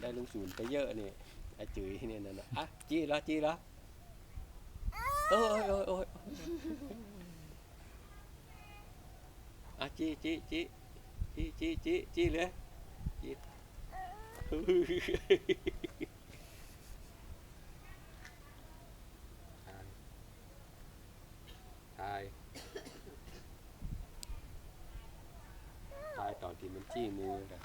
ได้ลุงศูนย์ไปเยอะนี่ไอจื้ยเนี่ยนั่นน่ะอะจี้แล้วจี้แล้วโอ้ยโอ้ยโอ้ยอะจี้จี้จี้จี้จี้จี้จี้เลยจี้ทายทายตอนที่มันจี้มือนะ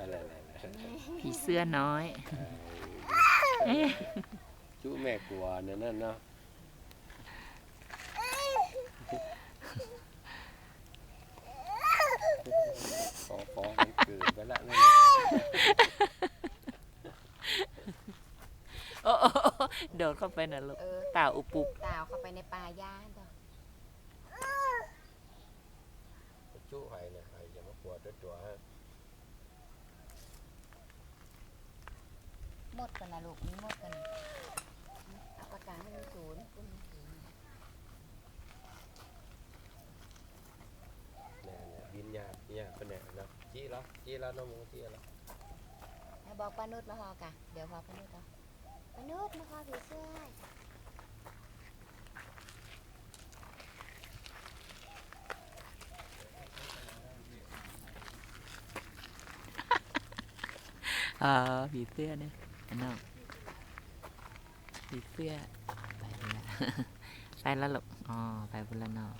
อะไรอะไรอะไรผีเสื้อน้อยเอ้ยจู้แม่กลัวนั่นน่ะเนาะขอขอมันเกิดไปละนั่นโอ้โอ้โอ้โดดเข้าไปน่ะลูกเออเต่าอุปุบตาวเข้าไปในป่าหญ้าต่อจู้ไห้นะไห้อย่ามากลั วด้วยตัวฮะหมดกันนะลูกมีหมดกันเอาปากกาให้ลุงศูนย์คุณลุงศูนย์แน่ๆบินยากยากเป็นแน่เนาะจี้แล้วจี้แล้วน้องหมูจี้แล้วให้บอกป้านุชมาพอกะเดี๋ยวพอป้านุชเอาป้านุชมาพอผีเสื้อ อ่าผีเสื้อเนี่ยน้อกผีเสื้อไปแล้วไปแล้วหรอกอ๋อไปบนละนอก